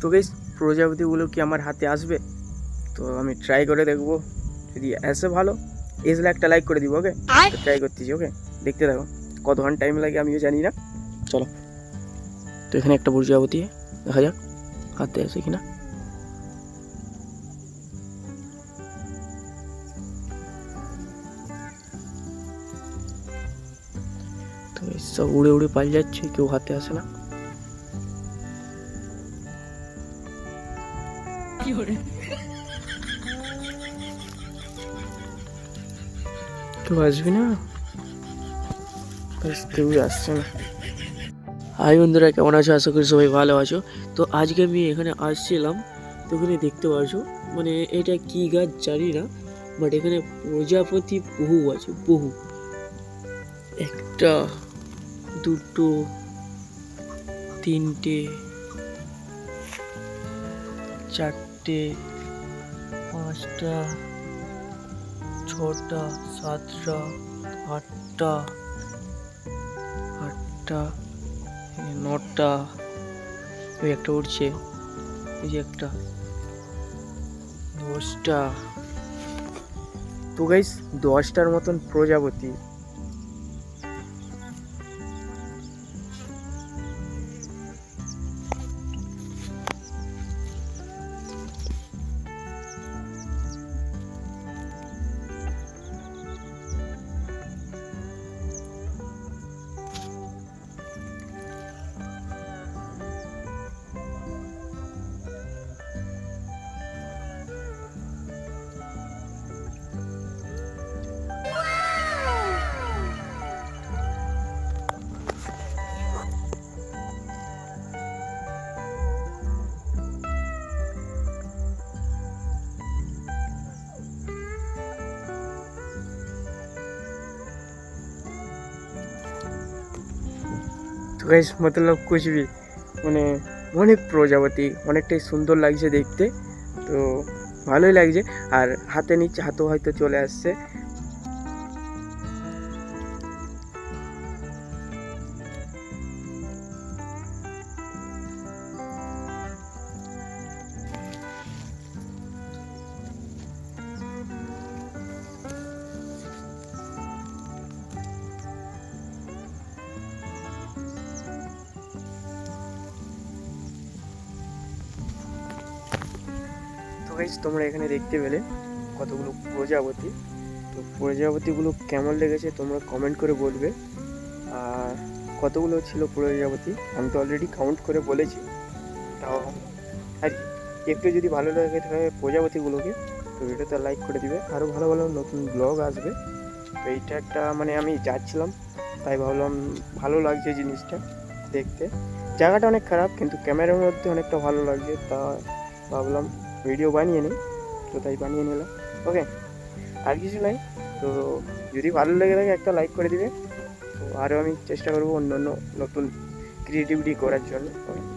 তো বেশ প্রজাপতিগুলো কি আমার হাতে আসবে? তো আমি ট্রাই করে দেখব। যদি আসে ভালো এসলে একটা লাইক করে দিব ওকে ট্রাই করতেছি ওকে দেখতে থাকো কত ঘণ্টা টাইম লাগে আমিও জানি না। চলো। তো এখানে একটা প্রজাপতি দেখা যাক হাতে আসে কিনা। তো এই সব উড়ে উড়ে পালিয়ে যাচ্ছে কেউ হাতে আসে না। কেউ আসবি না? কেউ আসছে না। হাই বন্ধুরা, কেমন আছো? আশা করি সবাই ভালো আছো। তো আজকে আমি এখানে আসছিলাম, তো এখানে দেখতে পাচ্ছো মানে এটা কি গাছ জানি না বাট এখানে প্রজাপতি বহু আছে, বহু। একটা, দুটো, তিনটে, চারটে পাঁচটা ছটা, সাতটা, আটটা আটটা নটা ওই একটা উঠছে, এই যে একটা, দশটা। তো গাইস দশটার মতন প্রজাপতি। গাইস মতলব কুছ ভি মানে অনেক প্রজাপতি অনেকটাই সুন্দর লাগছে দেখতে তো ভালোই লাগছে আর হাতে নিচ্ছে হাতও হয়তো চলে আসছে তো গাইস তোমরা এখানে দেখতে পেলে কতগুলো প্রজাপতি। তো প্রজাপতিগুলো কেমন লেগেছে তোমরা কমেন্ট করে বলবে। আর কতগুলো ছিল প্রজাপতি? আমি তো অলরেডি কাউন্ট করে বলেছি। তাও আর একটু যদি ভালো লাগে থাকে প্রজাপতিগুলোকে, তো ভিডিওতে লাইক করে দিবে। আরও ভালো ভালো নতুন ব্লগ আসবে। তো এইটা একটা মানে আমি যাচ্ছিলাম, তাই ভাবলাম ভালো লাগছে জিনিসটা দেখতে। জায়গাটা অনেক খারাপ, কিন্তু ক্যামেরার মধ্যে অনেকটা ভালো লাগছে, তা ভাবলাম ভিডিও বানিয়ে নিই তো তাই বানিয়ে নিলাম। ওকে আর কিছু নাই, তো যদি ভালো লেগে থাকে একটা লাইক করে দিবে, তো আরও আমি চেষ্টা করব অন্য অন্য নতুন ক্রিয়েটিভিটি করার জন্য। ওকে